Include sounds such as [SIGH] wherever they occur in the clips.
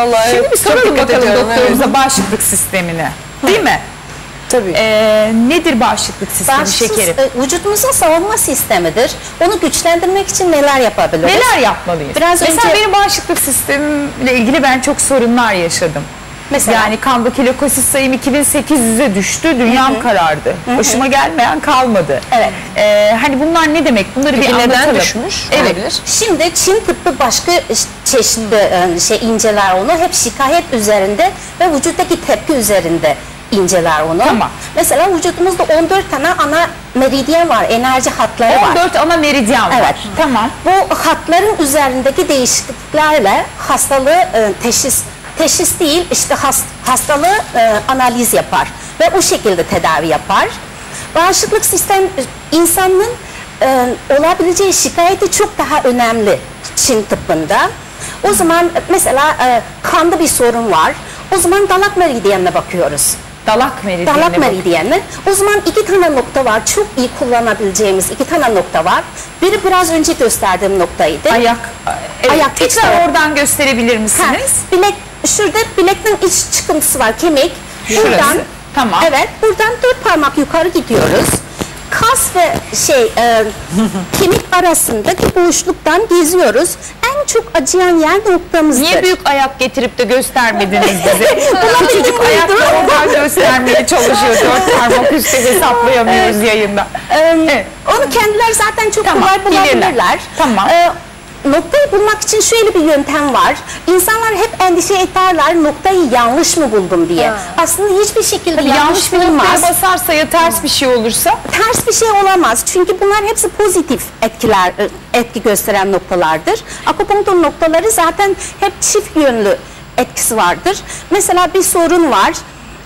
Vallahi Şimdi bir soralım bakalım doktorumuza evet. bağışıklık sistemini. Değil mi? Tabii. Ee, nedir bağışıklık sistemi Bağışıklık şekerim? e, vücudumuzun savunma sistemidir. Onu güçlendirmek için neler yapabiliriz? Neler yapmalıyız? Biraz Mesela önce- benim bağışıklık sistemimle ilgili ben çok sorunlar yaşadım. Mesela? Yani kandaki lökosit sayım 2800'e düştü, dünyam karardı. Başıma gelmeyen kalmadı. Evet. Ee, hani bunlar ne demek? Bunları Peki bir neden anlatalım. düşmüş Evet. olabilir? Şimdi Çin tıbbı başka çeşitli e, şey inceler onu. Hep şikayet üzerinde ve vücuttaki tepki üzerinde inceler onu. Tamam. Mesela vücudumuzda 14 tane ana meridyen var, enerji hatları var. 14 ana meridyen var. Evet. Tamam. Bu hatların üzerindeki değişikliklerle hastalığı e, teşhis teşhis değil işte has- hastalığı e, analiz yapar ve o şekilde tedavi yapar. Bağışıklık sistem insanın e, olabileceği şikayeti çok daha önemli Çin tıbbında. O zaman mesela e, kanda bir sorun var. O zaman dalak meridyenine bakıyoruz. Dalak meridyenine Dalak meridyenine. O zaman iki tane nokta var. Çok iyi kullanabileceğimiz iki tane nokta var. Biri biraz önce gösterdiğim noktaydı. Ayak. Evet. Ayak Tekrar geçti. oradan gösterebilir Ha, misiniz? bilek, şurada bilekten iç çıkıntısı var kemik. Şurası. Buradan, Tamam. Evet, buradan dört parmak yukarı gidiyoruz. Kas ve şey e, [LAUGHS] kemik arasındaki boşluktan geziyoruz. En çok acıyan yer noktamızdır. Niye büyük ayak getirip de göstermediniz [LAUGHS] bize? Küçücük benim ayakla uydu. oradan göstermeye çalışıyor. Dört parmak üstü hesaplayamıyoruz yayında. Ee, Evet. Onu kendiler zaten çok Tamam, kolay bulabilirler. bilirler. Tamam. Ee, noktayı bulmak için şöyle bir yöntem var. İnsanlar hep endişe ederler noktayı yanlış mı buldum diye. Aslında hiçbir şekilde Tabii yanlış, yanlış bir noktaya basarsa ya ters bir şey olursa Ters bir şey olamaz. Çünkü bunlar hepsi pozitif etkiler e, etki gösteren noktalardır. Akupunktur noktaları zaten hep çift yönlü etkisi vardır. Mesela bir sorun var.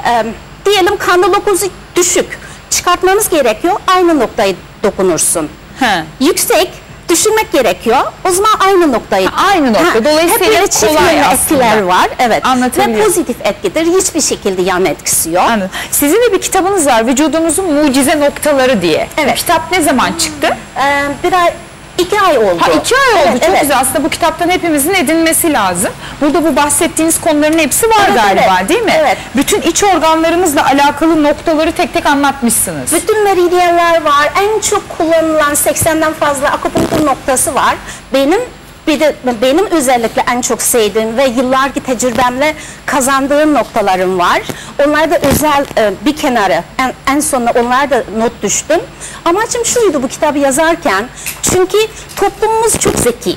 Ee, diyelim kanlı lokozu düşük. Çıkartmamız gerekiyor. Aynı noktayı dokunursun. He. Yüksek düşürmek gerekiyor. O zaman aynı noktayı. Ha, aynı nokta. Dolayısıyla hep kolay etkiler var. Evet. Ve pozitif etkidir. Hiçbir şekilde yan etkisi yok. Anladım. Sizin de bir kitabınız var vücudumuzun mucize noktaları diye. Evet. Bu kitap ne zaman çıktı? Ee, bir ay, iki ay oldu. Ha iki ay oldu. Evet, Çok evet. güzel. Aslında bu kitaptan hepimizin edinmesi lazım. Burada bu bahsettiğiniz konuların hepsi var Evet, galiba evet. değil mi? Evet. Bütün iç organlarımızla alakalı noktaları tek tek anlatmışsınız. Bütün meridyenler var. En çok kullanılan 80'den fazla akupunktur noktası var. Benim bir de benim özellikle en çok sevdiğim ve yıllarki tecrübemle kazandığım noktalarım var. Onları da özel e, bir kenara en, en sonuna onlara da not düştüm. Amacım şuydu bu kitabı yazarken çünkü toplumumuz çok zeki.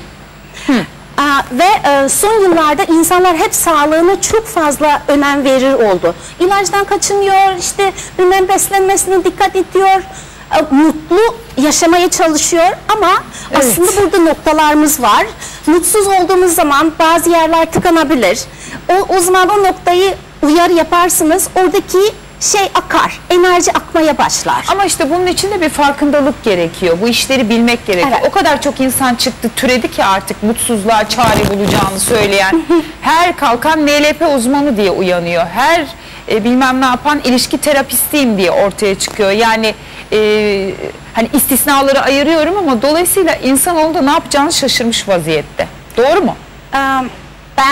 Aa, ve e, son yıllarda insanlar hep sağlığına çok fazla önem verir oldu. İlaçtan kaçınıyor, işte bilmem beslenmesine dikkat ediyor, e, mutlu yaşamaya çalışıyor ama Evet. aslında burada noktalarımız var. Mutsuz olduğumuz zaman bazı yerler tıkanabilir. O, o zaman o noktayı uyarı yaparsınız, oradaki şey akar, enerji akmaya başlar. Ama işte bunun için de bir farkındalık gerekiyor. Bu işleri bilmek gerekiyor. Evet. O kadar çok insan çıktı, türedi ki artık mutsuzluğa çare bulacağını söyleyen. [LAUGHS] Her kalkan NLP uzmanı diye uyanıyor. Her e, bilmem ne yapan ilişki terapistiyim diye ortaya çıkıyor. Yani e, hani istisnaları ayırıyorum ama dolayısıyla insanoğlu da ne yapacağını şaşırmış vaziyette. Doğru mu? Ee,